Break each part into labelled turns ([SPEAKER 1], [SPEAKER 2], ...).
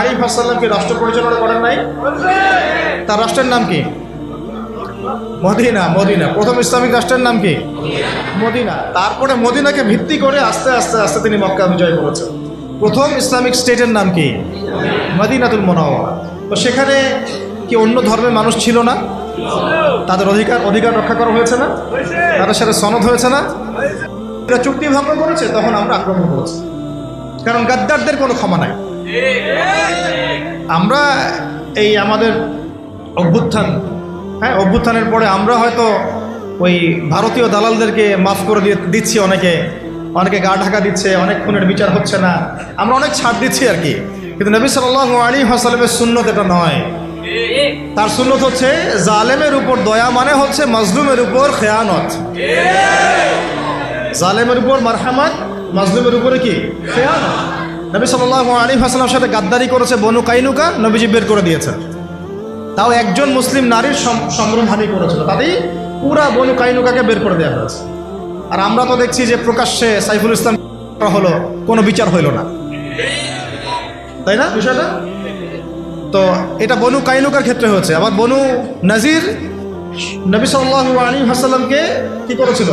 [SPEAKER 1] আরিফ আসাল্লামকে রাষ্ট্র পরিচালনা করেন নাই। তার রাষ্ট্রের নাম কি? Medina Medina. প্রথম ইসলামিক রাষ্ট্রের নাম কি? মদিনা। তারপরে মদিনাকে ভিত্তি করে আস্তে আস্তে আস্তে তিনি মক্কা বিজয় করেছেন। প্রথম ইসলামিক স্টেটের নাম কি? মদিনাতুল মোনাওয়ারা। তো সেখানে কি অন্য ধর্মের মানুষ ছিল না? তাদের অধিকার অধিকার রক্ষা করা হয়েছে না? তাদের সাথে সনদ হয়েছে না? চুক্তি ভঙ্গ করেছে, তখন আমরা আক্রমণ করেছি। কারণ গাদ্দারদের কোনো ক্ষমা নাই। আমরা এই আমাদের অভ্যুত্থান হ্যাঁ অভ্যুত্থানের পরে আমরা হয়তো ওই ভারতীয় দালালদেরকে মাফ করে দিয়ে দিচ্ছি অনেকে। অনেকে গা ঢাকা দিচ্ছে, অনেক খুনের বিচার হচ্ছে না। আমরা অনেক ছাড় দিচ্ছি আর কি। কিন্তু নবী সাল্লাহ আলী হাসালামের শূন্যত এটা নয়। তার শূন্যত হচ্ছে, জালেমের উপর দয়া মানে হচ্ছে মজলুমের উপর খেয়ানত। জালেমের উপর মারহামাত মাজলুমের উপরে কি? খেয়ানত। নবী সাল্লাহ আলী হাসলামের সাথে গাদ্দারি করেছে বনু কাইনুকা, নবীজি বের করে দিয়েছে। তাও একজন মুসলিম নারীর সম- সম্ভ্রমহানি করেছিল। তাতেই পুরা বনু কাইনুকাকে বের করে দেওয়া হয়েছে। আর আমরা তো দেখছি যে প্রকাশ্যে সাইফুল ইসলাম হলো, কোনো বিচার হইল না। তাই না বিষয়টা? তো এটা বনু কাইনুকার ক্ষেত্রে হয়েছে। আবার বনু নাজির নবী সাল্লাহ আলী হাসাল্লামকে কি করেছিল?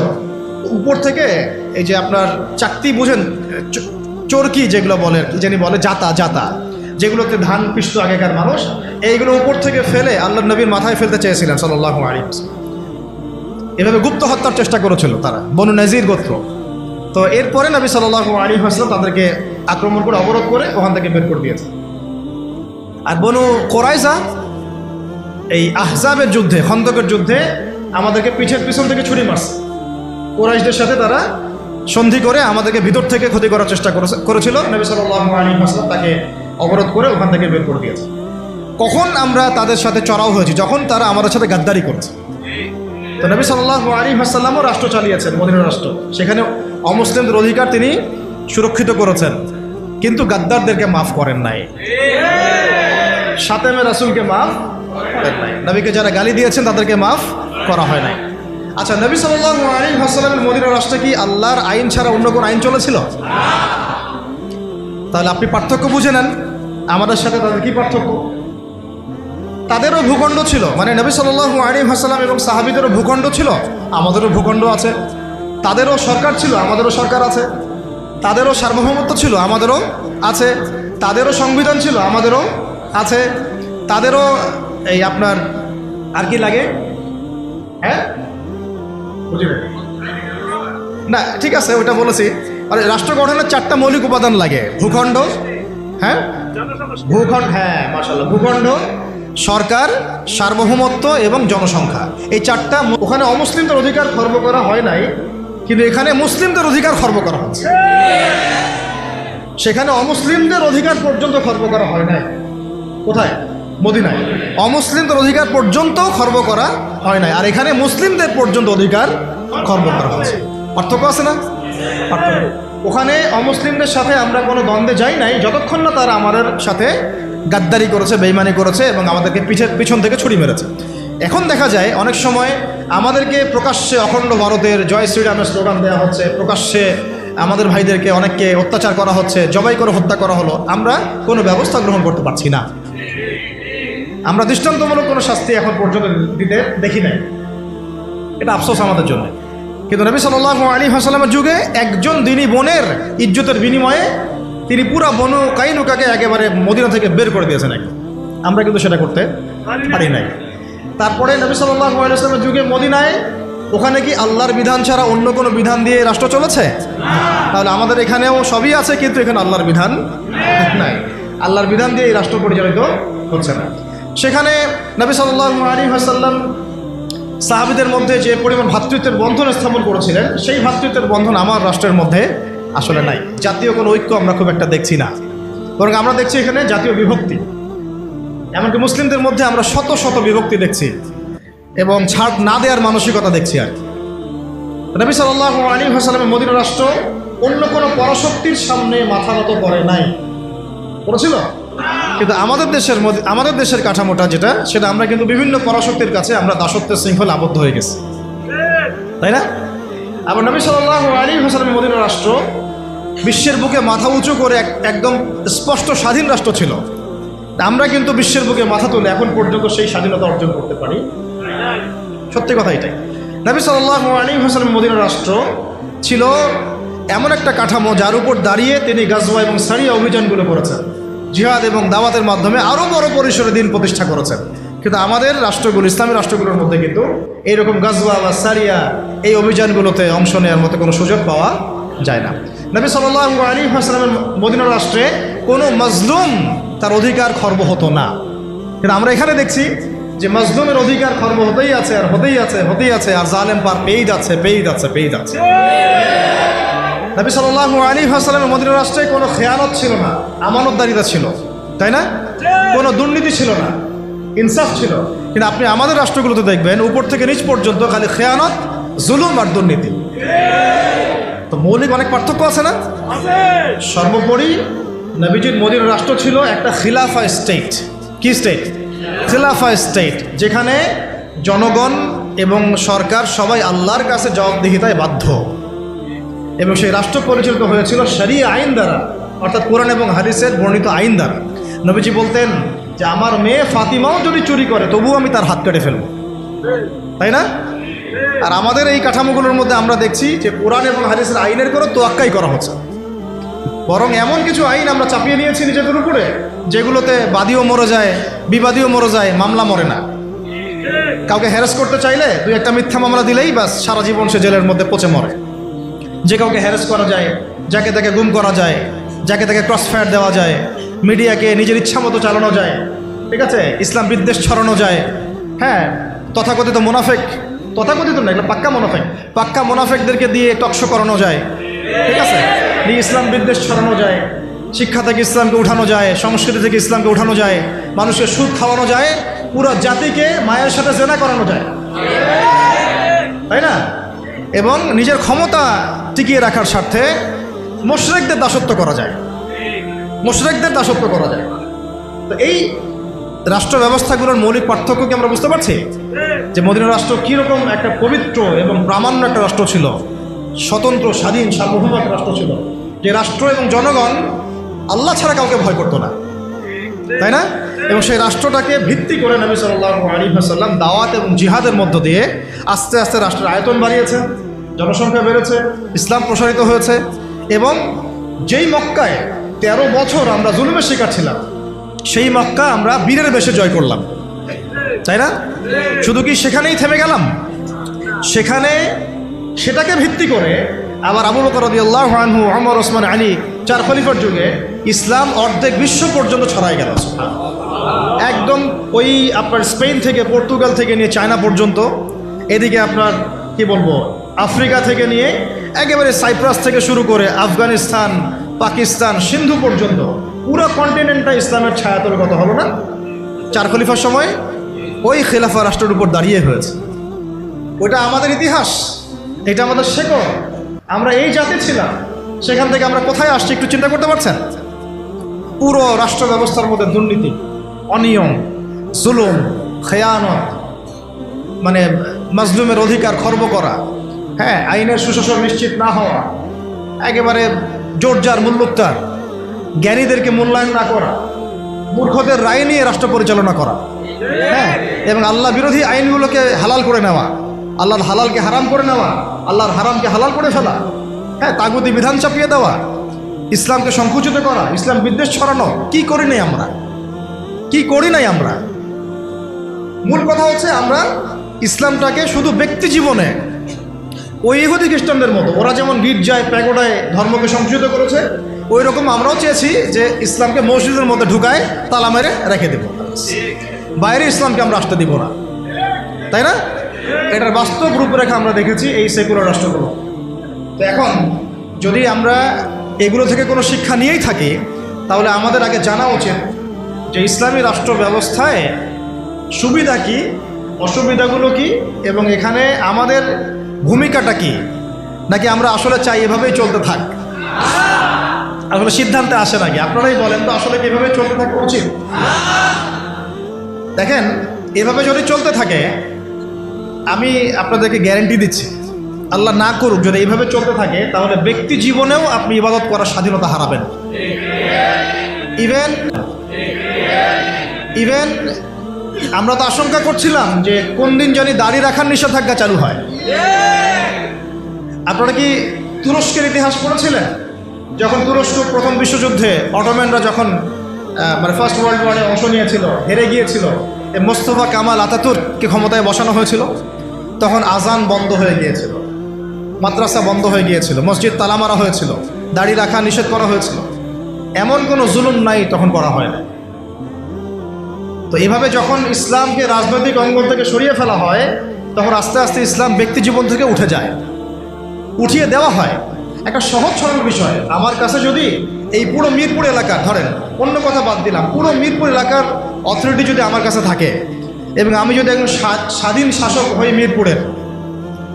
[SPEAKER 1] উপর থেকে এই যে আপনার চাকতি বুঝেন চরকি যেগুলো বলে জানি বলে, জাতা জাতা। যেগুলোতে ধান পিষ্ট আগেকার মানুষ, এইগুলো উপর থেকে ফেলে আল্লাহ নবীর মাথায় ফেলতে চেয়েছিলেন সাল্লাহ আলী এভাবে গুপ্ত হত্যার চেষ্টা করেছিল তারা, বনু নাজির গোত্র। তো এরপরে নবী সাল্লাহ আলী হাসলাম তাদেরকে আক্রমণ করে, অবরোধ করে ওখান থেকে বের করে দিয়েছে। আর বনু কোরাইজা এই আহজাবের যুদ্ধে, খন্দকের যুদ্ধে আমাদেরকে পিঠের পিছন থেকে ছুরি মারছে। কোরাইশদের সাথে তারা সন্ধি করে আমাদেরকে ভিতর থেকে ক্ষতি করার চেষ্টা করেছে- করেছিল। নবী হাসলাম তাকে অবরোধ করে ওখান থেকে বের করে দিয়েছে। কখন আমরা তাদের সাথে চড়াও হয়েছি? যখন তারা আমাদের সাথে গাদ্দারি করেছে। তো নবী সাল্লাহ আলী হাসাল্লামও রাষ্ট্র চালিয়েছেন, মদিনা রাষ্ট্র। সেখানে অমুসলিমদের অধিকার তিনি সুরক্ষিত করেছেন। কিন্তু গাদ্দারদেরকে মাফ করেন নাই। সাতেমে রাসুলকে মাফ করেন নাই। নবীকে যারা গালি দিয়েছেন তাদেরকে মাফ করা হয় নাই। আচ্ছা নবী সাল্লাহ আলী রাষ্ট্রে কি আল্লাহর আইন ছাড়া অন্য কোনো আইন চলেছিল? তাহলে আপনি পার্থক্য বুঝে নেন। আমাদের সাথে তাদের কি পার্থক্য? তাদেরও ভূখণ্ড ছিল। মানে নবী সাল্লাল্লাহু আলী হাসালাম এবং সাহাবিদেরও ভূখণ্ড ছিল। আমাদেরও ভূখণ্ড আছে। তাদেরও সরকার ছিল, আমাদেরও সরকার আছে। তাদেরও সার্বভৌমত্ব ছিল, আমাদেরও আছে। তাদেরও সংবিধান ছিল, আমাদেরও আছে। তাদেরও এই আপনার আর কি লাগে? হ্যাঁ? না, ঠিক আছে ওটা বলেছি। আর রাষ্ট্র গঠনের চারটা মৌলিক উপাদান লাগে। ভূখণ্ড হ্যাঁ? ভূখণ্ড হ্যাঁ মার্শাল্লাহ ভূখণ্ড, সরকার, সার্বভৌমত্ব এবং জনসংখ্যা। এই চারটা ওখানে অমুসলিমদের অধিকার খর্ব করা হয় নাই, কিন্তু এখানে মুসলিমদের অধিকার খর্ব করা হচ্ছে। সেখানে অমুসলিমদের অধিকার পর্যন্ত খর্ব করা হয় নাই। কোথায়? মদিনায়। অমুসলিমদের অধিকার পর্যন্ত খর্ব করা হয় নাই। আর এখানে মুসলিমদের পর্যন্ত অধিকার খর্ব করা হচ্ছে। পার্থক্য আছে না? ওখানে অমুসলিমদের সাথে আমরা কোনো দ্বন্দ্বে যাই নাই। যতক্ষণ না তারা আমাদের সাথে গাদ্দারি করেছে, বেইমানি করেছে এবং আমাদেরকে পিছের পিছন থেকে ছুরি মেরেছে। এখন দেখা যায়, অনেক সময় আমাদেরকে প্রকাশ্যে অখণ্ড ভারতের জয় শ্রীরামের স্লোগান দেওয়া হচ্ছে। প্রকাশ্যে আমাদের ভাইদেরকে অনেককে অত্যাচার করা হচ্ছে, জবাই করে হত্যা করা হলো। আমরা কোনো ব্যবস্থা গ্রহণ করতে পারছি না। আমরা দৃষ্টান্তমূলক কোনো শাস্তি এখন পর্যন্ত দিতে দেখি নাই। এটা আফসোস আমাদের জন্য। কিন্তু নবী সাল্লাহ আলী হাসালামের যুগে একজন দিনী বোনের ইজ্জতের বিনিময়ে তিনি পুরা বনু কাইনুকাকে একেবারে মদিনা থেকে বের করে দিয়েছেন একদম আমরা কিন্তু সেটা করতে পারি নাই। তারপরে নবী সাল্লাহ আলাইসলামের যুগে মদিনায় ওখানে কি আল্লাহর বিধান ছাড়া অন্য কোনো বিধান দিয়ে রাষ্ট্র চলেছে? তাহলে আমাদের এখানেও সবই আছে, কিন্তু এখানে আল্লাহর বিধান নাই। আল্লাহর বিধান দিয়ে এই রাষ্ট্র পরিচালিত হচ্ছে না। সেখানে নবী সাল্লাহ আলী হাসাল্লাম সাহাবিদের মধ্যে যে পরিমাণ ভ্রাতৃত্বের বন্ধন স্থাপন করেছিলেন, সেই ভাতৃত্বের বন্ধন আমার রাষ্ট্রের মধ্যে আসলে নাই। জাতীয় কোনো ঐক্য আমরা খুব একটা দেখছি না। বরং আমরা দেখছি এখানে জাতীয় বিভক্তি। এমনকি মুসলিমদের মধ্যে আমরা শত শত বিভক্তি দেখছি এবং ছাড় না দেওয়ার মানসিকতা দেখছি আর। নবী সাল্লাহ আলী হাসালামের মদিনা রাষ্ট্র অন্য কোনো পরাশক্তির সামনে মাথা নত করে নাই। করেছিল কিন্তু আমাদের দেশের মধ্যে আমাদের দেশের কাঠামোটা যেটা, সেটা আমরা কিন্তু বিভিন্ন পরাশক্তির কাছে আমরা দাসত্বের শৃঙ্খলা আবদ্ধ হয়ে গেছি। তাই না? আবার নবী সাল্লাহ আলী হাসালামের মদিনা রাষ্ট্র, বিশ্বের বুকে মাথা উঁচু করে এক- একদম স্পষ্ট স্বাধীন রাষ্ট্র ছিল। আমরা কিন্তু বিশ্বের বুকে মাথা তুলে এখন পর্যন্ত সেই স্বাধীনতা অর্জন করতে পারি। সত্যি কথা এটাই। নবী সাল্লাহ আলী হাসান মদিনা রাষ্ট্র ছিল এমন একটা কাঠামো যার উপর দাঁড়িয়ে তিনি গাজওয়া এবং সারিয়া অভিযানগুলো করেছেন। জিহাদ এবং দাওয়াতের মাধ্যমে আরও বড় পরিসরে দিন প্রতিষ্ঠা করেছেন। কিন্তু আমাদের রাষ্ট্রগুলো, ইসলামী রাষ্ট্রগুলোর মধ্যে কিন্তু এইরকম গাজওয়া বা সারিয়া এই অভিযানগুলোতে অংশ নেওয়ার মতো কোনো সুযোগ পাওয়া যায় না। নবী সাল্লাহ আলী হাসলামের মদিনা রাষ্ট্রে কোনো মজলুম তার অধিকার খর্ব হতো না। কিন্তু আমরা এখানে দেখছি যে মজলুমের অধিকার খর্ব হতেই আছে আর হতেই আছে হতেই আছে, আর জালেম পার পেয়ে যাচ্ছে পেয়ে যাচ্ছে পেয়ে যাচ্ছে নবী সাল্লাহ আলী হাসলামের মদিনা রাষ্ট্রে কোনো খেয়ানত ছিল না আমানতদারিতা ছিল তাই না? কোনো দুর্নীতি ছিল না ইনসাফ ছিল। কিন্তু আপনি আমাদের রাষ্ট্রগুলোতে দেখবেন উপর থেকে নিচ পর্যন্ত খালি খেয়ানত জুলুম আর দুর্নীতি। তো মৌলিক অনেক পার্থক্য আছে না? সর্বোপরি নবীজির মোদীর রাষ্ট্র ছিল একটা খিলাফা স্টেট কি স্টেট খিলাফা স্টেট যেখানে জনগণ এবং সরকার সবাই আল্লাহর কাছে জবাবদিহিতায় বাধ্য। এবং সেই রাষ্ট্র পরিচালিত হয়েছিল শরিয়া আইন দ্বারা, অর্থাৎ কোরআন এবং হারিসের বর্ণিত আইন দ্বারা। নবীজি বলতেন যে, আমার মেয়ে ফাতিমাও যদি চুরি করে, তবুও আমি তার হাত কেটে ফেলব। তাই না? আর আমাদের এই কাঠামোগুলোর মধ্যে আমরা দেখছি যে, কোরআন এবং হারিসের আইনের কোনো তোয়াক্কাই করা হচ্ছে বরং এমন কিছু আইন আমরা চাপিয়ে নিয়েছি নিজেদের উপরে, যেগুলোতে বাদীও মরে যায়, বিবাদীও মরে যায়, মামলা মরে না। কাউকে হ্যারাস করতে চাইলে দুই একটা মিথ্যা মামলা দিলেই বাস সারা জীবন সে জেলের মধ্যে পচে মরে। যে কাউকে হ্যারাস করা যায়, যাকে তাকে গুম করা যায়, যাকে তাকে ক্রস ফায়ার দেওয়া যায়, মিডিয়াকে নিজের ইচ্ছা মতো চালানো যায়, ঠিক আছে? ইসলাম বিদ্বেষ ছড়ানো যায়। হ্যাঁ তথাকথিত মুনাফেক, তথাকথিত না এগুলো পাক্কা মুনাফেক, পাক্কা মুনাফেকদেরকে দিয়ে টকশো করানো যায়, ঠিক আছে? দিয়ে ইসলাম বিদ্বেষ ছড়ানো যায়, শিক্ষা থেকে ইসলামকে উঠানো যায়, সংস্কৃতি থেকে ইসলামকে উঠানো যায় মানুষকে সুদ খাওয়ানো যায়, পুরো জাতিকে মায়ের সাথে জেনা করানো যায়। তাই না? এবং নিজের ক্ষমতা টিকিয়ে রাখার স্বার্থে মোশরেকদের দাসত্ব করা যায়। মোশরেকদের দাসত্ব করা যায়। তো এই রাষ্ট্র ব্যবস্থাগুলোর মৌলিক পার্থক্য কি আমরা বুঝতে পারছি? যে মদিনা রাষ্ট্র কীরকম একটা পবিত্র এবং প্রামাণ্য একটা রাষ্ট্র ছিল? স্বতন্ত্র, স্বাধীন সার্বভৌম একটা রাষ্ট্র ছিল। যে রাষ্ট্র এবং জনগণ আল্লাহ ছাড়া কাউকে ভয় করতো না। তাই না? এবং সেই রাষ্ট্রটাকে ভিত্তি করে নবী সাল্লাহ আলী সাল্লাম দাওয়াত এবং জিহাদের মধ্য দিয়ে আস্তে আস্তে রাষ্ট্রের আয়তন বাড়িয়েছে, জনসংখ্যা বেড়েছে, ইসলাম প্রসারিত হয়েছে এবং যেই মক্কায় তেরো বছর আমরা জুলুমের শিকার ছিলাম, সেই মক্কা আমরা বীরের বেশে জয় করলাম। তাই না? শুধু কি সেখানেই থেমে গেলাম? সেখানে সেটাকে ভিত্তি করে আবার আবু বকর রাদিয়াল্লাহু আনহু, ওমর, ওসমান, আলী, চার খলিফার যুগে ইসলাম অর্ধেক বিশ্ব পর্যন্ত ছড়াই গেল। একদম ওই আপনার স্পেন থেকে, পর্তুগাল থেকে নিয়ে চায়না পর্যন্ত, এদিকে আপনার, কি বলব, আফ্রিকা থেকে নিয়ে একেবারে সাইপ্রাস থেকে শুরু করে আফগানিস্তান, পাকিস্তান, সিন্ধু পর্যন্ত, পুরো কন্টিনেন্টটা ইসলামের ছায়াতলগত হলো না? চার খলিফার সময় ওই খেলাফা রাষ্ট্রের উপর দাঁড়িয়ে হয়েছে। ওটা আমাদের ইতিহাস, এটা আমাদের শেকড়। আমরা এই জাতি ছিলাম, সেখান থেকে আমরা কোথায় আসছি একটু চিন্তা করতে পারছেন? পুরো রাষ্ট্র ব্যবস্থার মধ্যে দুর্নীতি, অনিয়ম, জুলুম, খেয়ানত মানে মাজলুমের অধিকার খর্ব করা হ্যাঁ আইনের সুশাসন নিশ্চিত না হওয়া, একেবারে জোরজার মূল্যোক্তার জ্ঞানীদেরকে মূল্যায়ন না করা, মূর্খদের রায় নিয়ে রাষ্ট্র পরিচালনা করা হ্যাঁ এবং আল্লাহ বিরোধী আইনগুলোকে হালাল করে নেওয়া, আল্লাহর হালালকে হারাম করে নেওয়া, আল্লাহর হারামকে হালাল করে ফেলা হ্যাঁ তাগুতি বিধান চাপিয়ে দেওয়া ইসলামকে সংকুচিত করা, ইসলাম বিদ্বেষ ছড়ানো, কি করি নাই আমরা? কি করি নাই আমরা? মূল কথা হচ্ছে আমরা ইসলামটাকে শুধু ব্যক্তি জীবনে ওই ইহুদি খ্রিস্টানদের মতো, ওরা যেমন গির্জায়, প্যাগোডায় ধর্মকে সংকুচিত করেছে ওই রকম আমরাও চেয়েছি যে ইসলামকে মসজিদের মধ্যে ঢুকায় তালা মেরে রেখে দেব। বাইরে ইসলামকে আমরা আসতে দিব না। তাই না? এটার বাস্তব রূপরেখা আমরা দেখেছি এই সেকুলার রাষ্ট্রগুলো। তো এখন যদি আমরা এগুলো থেকে কোনো শিক্ষা নিয়েই থাকি, তাহলে আমাদের আগে জানা উচিত যে ইসলামী রাষ্ট্র ব্যবস্থায় সুবিধা কি, অসুবিধাগুলো কি, এবং এখানে আমাদের ভূমিকাটা কি, নাকি আমরা আসলে চাই এভাবেই চলতে থাক? আসলে সিদ্ধান্তে আসে নাকি আপনারাই বলেন তো আসলে এভাবে চলতে থাকা উচিত? দেখেন, এভাবে যদি চলতে থাকে, আমি আপনাদেরকে গ্যারেন্টি দিচ্ছি। আল্লাহ না করুক, যদি এইভাবে চলতে থাকে, তাহলে ব্যক্তি জীবনেও আপনি ইবাদত করার স্বাধীনতা হারাবেন। ইভেন ইভেন আমরা তো আশঙ্কা করছিলাম যে কোন দিন জানি দাড়ি রাখার নিষেধাজ্ঞা চালু হয়। আপনারা কি তুরস্কের ইতিহাস পড়েছিলেন? যখন তুরস্ক প্রথম বিশ্বযুদ্ধে অটোম্যানরা যখন মানে ফার্স্ট ওয়ার্ল্ড ওয়ারে অংশ নিয়েছিল, হেরে গিয়েছিল মোস্তফা কামাল আতাতুরকে ক্ষমতায় বসানো হয়েছিল, তখন আজান বন্ধ হয়ে গিয়েছিল। মাদ্রাসা বন্ধ হয়ে গিয়েছিল, মসজিদ তালা মারা হয়েছিল, দাড়ি রাখা নিষেধ করা হয়েছিল। এমন কোনো জুলুম নাই তখন করা হয় না তো এভাবে যখন ইসলামকে রাজনৈতিক অঙ্গন থেকে সরিয়ে ফেলা হয়, তখন আস্তে আস্তে ইসলাম ব্যক্তি জীবন থেকে উঠে যায়। উঠিয়ে দেওয়া হয়। একটা সহজ সরল বিষয়, আমার কাছে যদি এই পুরো মিরপুর এলাকা, ধরেন, অন্য কথা বাদ দিলাম, পুরো মিরপুর এলাকার অথরিটি যদি আমার কাছে থাকে, এবং আমি যদি একজন স্বা- স্বাধীন শাসক হই মিরপুরের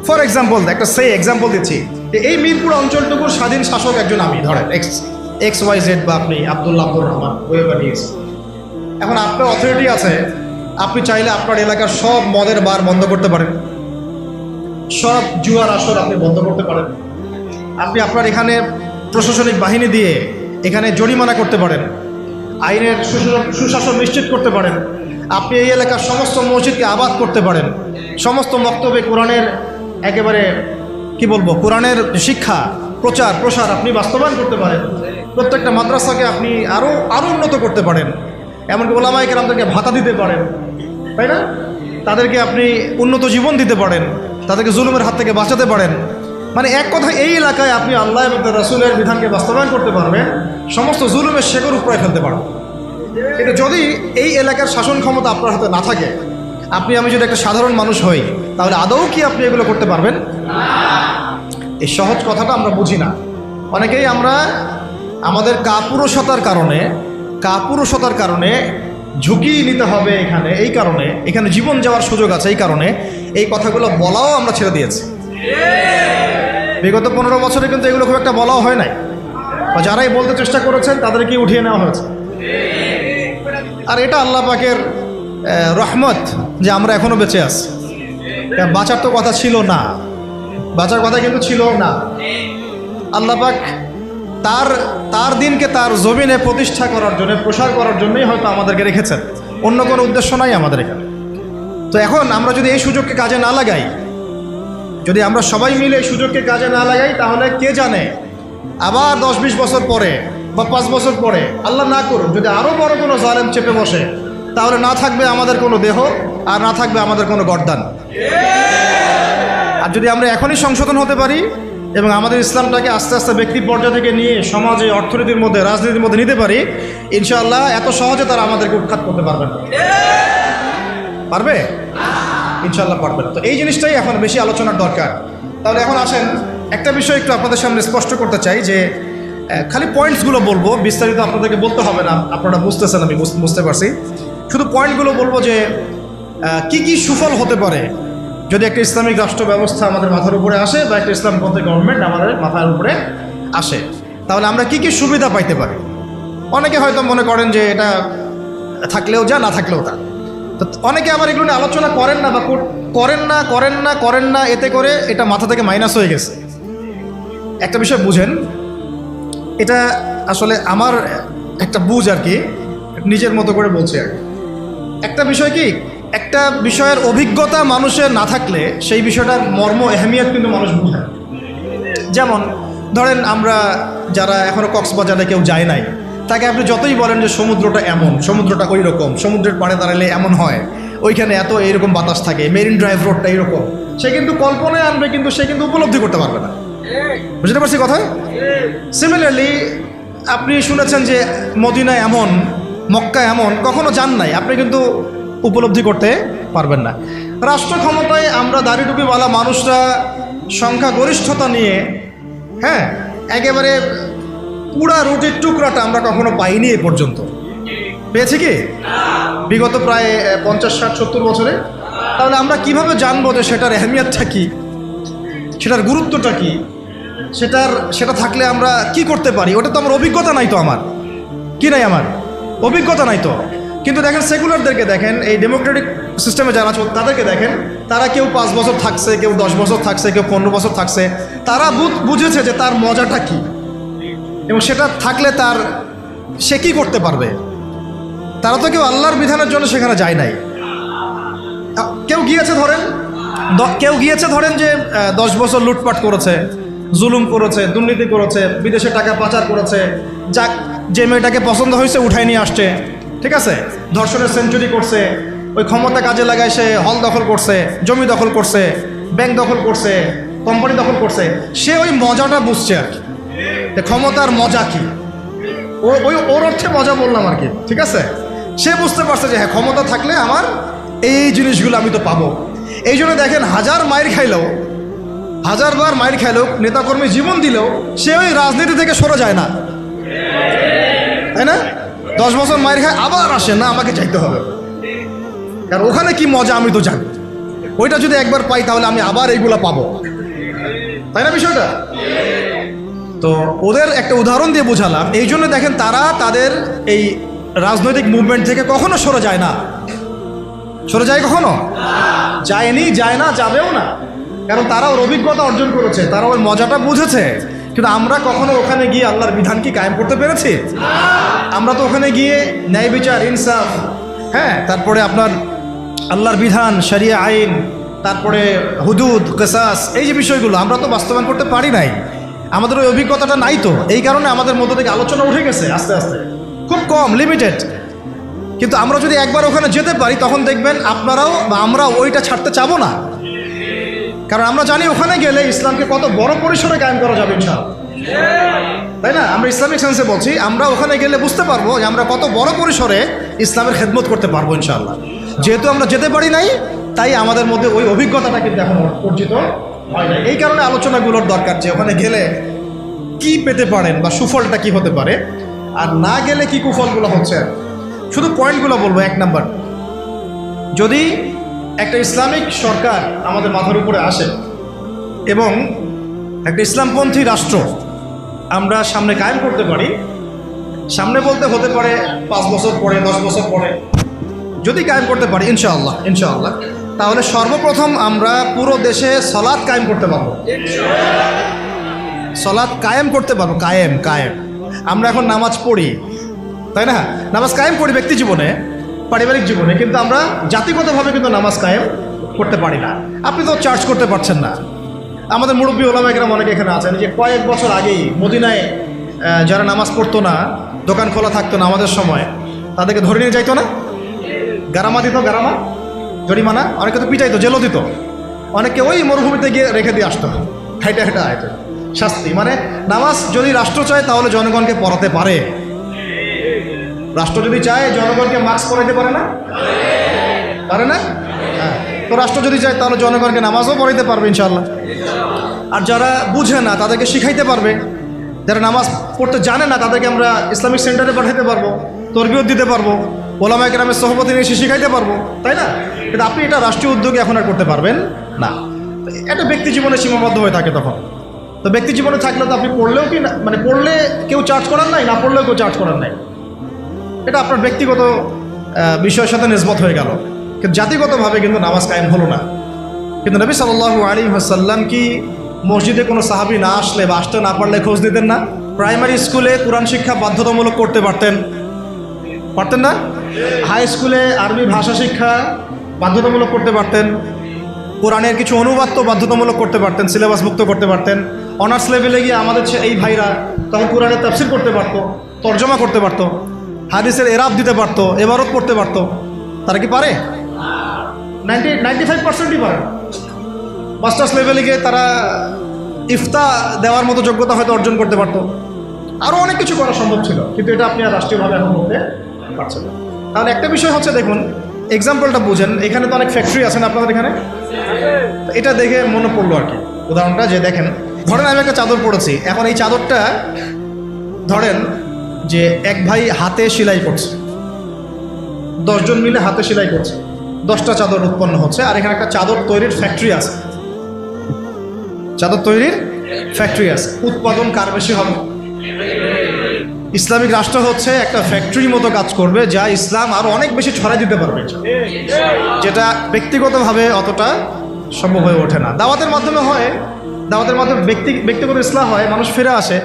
[SPEAKER 1] ফর এক্সাম্পল একটা সেই এক্সাম্পল দিচ্ছি। এই মিরপুর অঞ্চলটুকুর স্বাধীন শাসক একজন আমি, ধরেন এক্স এক্স ওয়াই জেড বা আপনি আব্দুল্লাহ আব্দুর রহমান ওয়েবার নিয়েস এখন আপনার অথরিটি আছে, আপনি চাইলে আপনার এলাকার সব মদের বার বন্ধ করতে পারেন। সব জুয়ার আসর আপনি বন্ধ করতে পারেন। আপনি আপনার এখানে প্রশাসনিক বাহিনী দিয়ে এখানে জরিমানা করতে পারেন। আইনের সুশাসন নিশ্চিত করতে পারেন। আপনি এই এলাকার সমস্ত মসজিদকে আবাদ করতে পারেন। সমস্ত বক্তব্যে কোরআনের একেবারে, কি বলব, কোরআনের শিক্ষা, প্রচার, প্রসার আপনি বাস্তবায়ন করতে পারেন। প্রত্যেকটা মাদ্রাসাকে আপনি আরও আরও উন্নত করতে পারেন। এমনকি ওলামাইকে আমাদেরকে ভাতা দিতে পারেন। তাই না? তাদেরকে আপনি উন্নত জীবন দিতে পারেন। তাদেরকে জুলুমের হাত থেকে বাঁচাতে পারেন। মানে এক কথা, এই এলাকায় আপনি আল্লাহ এবং রাসুলের বিধানকে বাস্তবায়ন করতে পারবেন, সমস্ত জুলুমের শেকর উপরে ফেলতে পারবেন। কিন্তু যদি এই এলাকার শাসন ক্ষমতা আপনার হাতে না থাকে, আপনি, আমি যদি একটা সাধারণ মানুষ হই তাহলে আদৌ কি আপনি এগুলো করতে পারবেন? এই সহজ কথাটা আমরা বুঝি না। অনেকেই আমরা আমাদের কাপুরুষতার কারণে কাপুরুষতার কারণে ঝুঁকি নিতে হবে এখানে, এই কারণে, এখানে জীবন যাওয়ার সুযোগ আছে এই কারণে, এই কথাগুলো বলাও আমরা ছেড়ে দিয়েছি। বিগত পনেরো বছরে কিন্তু এগুলো খুব একটা বলাও হয় নাই। বা যারাই বলতে চেষ্টা করেছেন, তাদেরকে উঠিয়ে নেওয়া হয়েছে। আর এটা আল্লাহ পাকের রহমত যে আমরা এখনও বেঁচে আছি। বাঁচার তো কথা ছিল না। বাঁচার কথা কিন্তু ছিল না। আল্লাহ পাক তার তার দিনকে তার জমিনে প্রতিষ্ঠা করার জন্য, প্রসার করার জন্যই হয়তো আমাদেরকে রেখেছেন। অন্য কোনো উদ্দেশ্য নাই আমাদের এখানে। তো এখন আমরা যদি এই সুযোগকে কাজে না লাগাই, যদি আমরা সবাই মিলে এই সুযোগকে কাজে না লাগাই, তাহলে কে জানে আবার দশ বিশ বছর পরে বা পাঁচ বছর পরে আল্লাহ না করুন যদি আরও বড় কোনো জালেম চেপে বসে, তাহলে না থাকবে আমাদের কোনো দেহ আর না থাকবে আমাদের কোনো গর্দান। আর যদি আমরা এখনই সংশোধন হতে পারি এবং আমাদের ইসলামটাকে আস্তে আস্তে ব্যক্তি পর্যায় থেকে নিয়ে সমাজে অর্থনীতির মধ্যে রাজনীতির মধ্যে নিতে পারি ইনশাআল্লাহ এত সহজে তারা আমাদেরকে উৎখাত করতে পারবে না। পারবে? ইনশাল্লাহ পারবে না। তো এই জিনিসটাই এখন বেশি আলোচনার দরকার। তাহলে এখন আসেন একটা বিষয় একটু আপনাদের সামনে স্পষ্ট করতে চাই যে খালি পয়েন্টসগুলো বলব বিস্তারিত আপনাদেরকে বলতে হবে না আপনারা বুঝতেছেন আমি বুঝতে পারছি। শুধু পয়েন্টগুলো বলব যে কি কি সুফল হতে পারে যদি একটা ইসলামিক রাষ্ট্র ব্যবস্থা আমাদের মাথার উপরে আসে বা একটা ইসলামপন্থী গভর্নমেন্ট আমাদের মাথার উপরে আসে, তাহলে আমরা কি কি সুবিধা পাইতে পারি? অনেকে হয়তো মনে করেন যে এটা থাকলেও যা, না থাকলেও তা। তো অনেকে আবার এগুলো নিয়ে আলোচনা করেন না বা কর- করেন না করেন না করেন না, এতে করে এটা মাথা থেকে মাইনাস হয়ে গেছে। একটা বিষয় বুঝেন, এটা আসলে আমার একটা বুঝ আর কি, নিজের মতো করে বলছি আর। একটা বিষয় কি একটা বিষয়ের অভিজ্ঞতা মানুষের না থাকলে সেই বিষয়টার মর্ম এহমিয়ত কিন্তু মানুষ বুঝে যেমন, ধরেন আমরা যারা এখনও কক্সবাজারে কেউ যায় নাই, তাকে আপনি যতই বলেন যে সমুদ্রটা এমন, সমুদ্রটা ওই রকম সমুদ্রের পাড়ে দাঁড়ালে এমন হয়, ওইখানে এত এইরকম বাতাস থাকে, মেরিন ড্রাইভ রোডটা এইরকম সে কিন্তু কল্পনায় আনবে কিন্তু সে কিন্তু উপলব্ধি করতে পারবে না। বুঝতে পারছি কথা? সিমিলারলি আপনি শুনেছেন যে মদিনা এমন, মক্কা এমন, কখনো যান নাই, আপনি কিন্তু উপলব্ধি করতে পারবেন না। রাষ্ট্র ক্ষমতায় আমরা দাড়ি টুপিওয়ালা মানুষরা সংখ্যাগরিষ্ঠতা নিয়ে হ্যাঁ একেবারে পুরা রুটির টুকরাটা আমরা কখনো পাইনি এ পর্যন্ত। পেয়েছি কি? বিগত প্রায় পঞ্চাশ, ষাট, সত্তর বছরে। তাহলে আমরা কীভাবে জানব যে সেটার এহমিয়াতটা কী? সেটার গুরুত্বটা কি? সেটার, সেটা থাকলে আমরা কি করতে পারি? ওটা তো আমার অভিজ্ঞতা নাই তো আমার। কি নাই আমার? অভিজ্ঞতা নাই তো। কিন্তু দেখেন সেকুলারদেরকে দেখেন, এই ডেমোক্রেটিক সিস্টেমে যারা আছে, তাদেরকে দেখেন, তারা কেউ পাঁচ বছর থাকছে, কেউ দশ বছর থাকছে, কেউ পনেরো বছর থাকছে, তারা বুঝ- বুঝেছে যে তার মজাটা কি। এবং সেটা থাকলে তার, সে কি করতে পারবে? তারা তো কেউ আল্লাহর বিধানের জন্য সেখানে যায় নাই। কেউ গিয়েছে ধরেন? কেউ গিয়েছে ধরেন যে দশ বছর লুটপাট করেছে, জুলুম করেছে, দুর্নীতি করেছে, বিদেশে টাকা পাচার করেছে, যাক, যে মেয়েটাকে পছন্দ হয়েছে উঠায় নিয়ে আসছে। ঠিক আছে? ধর্ষণের সেঞ্চুরি করছে, ওই ক্ষমতা কাজে লাগায় সে হল দখল করছে, জমি দখল করছে ব্যাংক দখল করছে কোম্পানি দখল করছে। সে ওই মজাটা বুঝছে আর কি। ক্ষমতার মজা কি? ওই ওর অর্থে মজা বললাম আর কি, ঠিক আছে? সে বুঝতে পারছে যে হ্যাঁ ক্ষমতা থাকলে আমার এই জিনিসগুলো আমি তো পাবো। এই জন্য দেখেন হাজার মায়ের খাইলেও হাজারবার মায়ের খাইলেও, নেতাকর্মী জীবন দিলেও, সে ওই রাজনীতি থেকে সরে যায় না। তাই না? দশ বছর মায়ের খায় আবার আসে, না আমাকে চাইতে হবে। কারণ ওখানে কি মজা আমি তো জানি। ওইটা যদি একবার পাই তাহলে আমি আবার এইগুলা পাবো। তাই না বিষয়টা? তো ওদের একটা উদাহরণ দিয়ে বোঝালাম। এই জন্য দেখেন তারা তাদের এই রাজনৈতিক মুভমেন্ট থেকে কখনো সরে যায় না। সরে যায় কখনো? যায়নি, যায় না, যাবেও না। কারণ তারা ওর অভিজ্ঞতা অর্জন করেছে, তারা ওই মজাটা বুঝেছে। কিন্তু আমরা কখনো ওখানে গিয়ে আল্লাহর বিধান কি কায়েম করতে পেরেছি? আমরা তো ওখানে গিয়ে ন্যায় বিচার, ইনসাফ হ্যাঁ তারপরে আপনার আল্লাহর বিধান, শরিয়া আইন, তারপরে হুদুদ, কেসাস, এই যে বিষয়গুলো আমরা তো বাস্তবায়ন করতে পারি নাই। আমাদের ওই অভিজ্ঞতাটা নাই তো। এই কারণে আমাদের মধ্য থেকে আলোচনা উঠে গেছে আস্তে আস্তে। খুব কম লিমিটেড কিন্তু আমরা যদি একবার ওখানে যেতে পারি, তখন দেখবেন আপনারাও বা আমরা ওইটা ছাড়তে চাবো না। কারণ আমরা জানি ওখানে গেলে ইসলামকে কত বড় পরিসরে কায়েম করা যাবে ইনশাআল্লাহ। তাই না? আমরা ইসলামিক সেন্সে বলছি, আমরা ওখানে গেলে বুঝতে পারব যে আমরা কত বড় পরিসরে ইসলামের খেদমত করতে পারব ইনশাআল্লাহ। যেহেতু আমরা যেতে পারি নাই, তাই আমাদের মধ্যে ওই অভিজ্ঞতাটা কিন্তু এখন অর্জিত এই কারণে আলোচনাগুলোর দরকার যে ওখানে গেলে কি পেতে পারেন বা সুফলটা কি হতে পারে। আর না গেলে কি কুফলগুলো হচ্ছে? শুধু পয়েন্টগুলো বলব, এক নাম্বার যদি একটা ইসলামিক সরকার আমাদের মাথার উপরে আসে এবং একটা ইসলামপন্থী রাষ্ট্র আমরা সামনে কায়েম করতে পারি, সামনে বলতে হতে পারে পাঁচ বছর পরে, দশ বছর পরে। যদি কায়েম করতে পারি, ইনশাআল্লাহ ইনশাআল্লাহ। তাহলে সর্বপ্রথম আমরা পুরো দেশে সলাৎ কায়েম করতে পারব। সলাৎ কায়েম করতে পারব, কায়েম কায়েম। আমরা এখন নামাজ পড়ি, তাই না? নামাজ কায়েম করি ব্যক্তি জীবনে পারিবারিক জীবনে কিন্তু আমরা জাতিগতভাবে কিন্তু নামাজ কায়েম করতে পারি না। আপনি তো চার্জ করতে পারছেন না। আমাদের মুরব্বী ওলামা একরাম অনেকে এখানে আছেন যে কয়েক বছর আগেই মদিনায় যারা নামাজ পড়তো না, দোকান খোলা থাকতো না আমাদের সময়, তাদেরকে ধরে নিয়ে যাইতো না? গারামা দিত, গারামা? জরিমানা? অনেকে তো পিটাইতো, জেলও দিত। অনেকে ওই মরুভূমিতে গিয়ে রেখে দিয়ে আসতো। হাইটা হাইটা আয়তো। শাস্তি। মানে নামাজ যদি রাষ্ট্র চায়, তাহলে জনগণকে পড়াতে পারে। রাষ্ট্র যদি চায়, জনগণকে মাস্ক পরাইতে পারে না? পারে না? হ্যাঁ। তো রাষ্ট্র যদি চায়, তাহলে জনগণকে নামাজও পড়াইতে পারবে ইনশাল্লাহ আর যারা বুঝে না, তাদেরকে শিখাইতে পারবে। যারা নামাজ পড়তে জানে না, তাদেরকে আমরা ইসলামিক সেন্টারে পাঠাইতে পারব, তরবিয়ত দিতে পারব, ওলামায় গ্রামের সহপতি নিয়ে এসে শিখাইতে পারব, তাই না? কিন্তু আপনি এটা রাষ্ট্রীয় উদ্যোগে এখন আর করতে পারবেন না। এটা ব্যক্তি জীবনে সীমাবদ্ধ হয়ে থাকে তখন। তো ব্যক্তি জীবনে থাকলে তো আপনি পড়লেও কি না মানে পড়লে কেউ চার্জ করার নাই, না পড়লেও কেউ চার্জ করার নাই? এটা আপনার ব্যক্তিগত বিষয়ের সাথে নিসবত হয়ে গেল। কিন্তু জাতিগতভাবে কিন্তু নামাজ কায়েম হলো না। কিন্তু নবী সাল্লাল্লাহু আলী হাসাল্লাম কি মসজিদে কোনো সাহাবি না আসলে বা আসতে না পারলে খোঁজ দিতেন না? প্রাইমারি স্কুলে কোরআন শিক্ষা বাধ্যতামূলক করতে পারতেন। পারতেন না? হাই স্কুলে আরবি ভাষা শিক্ষা বাধ্যতামূলক করতে পারতেন। কোরআনের কিছু অনুবাদ তো বাধ্যতামূলক করতে পারতেন, সিলেবাস মুক্ত করতে পারতেন। অনার্স লেভেলে গিয়ে আমাদের এই ভাইরা তখন কোরআনের তাফসির করতে পারতো, তর্জমা করতে পারতো। হাদিসের এরাব দিতে পারতো এবারত করতে পারতো। তারা কি পারে? নাইনটি নাইনটি ফাইভ পার্সেন্টই পারে। মাস্টার্স লেভেলে গিয়ে তারা ইফতা দেওয়ার মতো যোগ্যতা হয়তো অর্জন করতে পারতো। আরও অনেক কিছু করা সম্ভব ছিল কিন্তু এটা আপনি আর রাষ্ট্রীয়ভাবে এখন করতে পারছেন না। তাহলে একটা বিষয় হচ্ছে দেখুন এক্সাম্পলটা বুঝেন। এখানে তো অনেক ফ্যাক্টরি আছেন আপনাদের এখানে? এটা দেখে মনে পড়ল আর কি। উদাহরণটা যে দেখেন ধরেন আমি একটা চাদর পরেছি। এখন এই চাদরটা ধরেন যে এক ভাই হাতে সেলাই করছে। দশজন মিলে হাতে সেলাই করছে। দশটা চাদর উৎপন্ন হচ্ছে আর এখানে একটা চাদর তৈরির ফ্যাক্টরি আছে। চাদর তৈরির ফ্যাক্টরি আছে। উৎপাদন কার বেশি হবে? ইসলামিক রাষ্ট্র হচ্ছে একটা ফ্যাক্টরির মতো কাজ করবে যা ইসলাম আরও অনেক বেশি ছড়াই দিতে পারবে। যেটা ব্যক্তিগতভাবে অতটা সম্ভব হয়ে ওঠে না। দাওয়াতের মাধ্যমে হয়, দাওয়াতের মাধ্যমে ব্যক্তি ব্যক্তিগত ইসলাম হয়, মানুষ ফিরে আসে।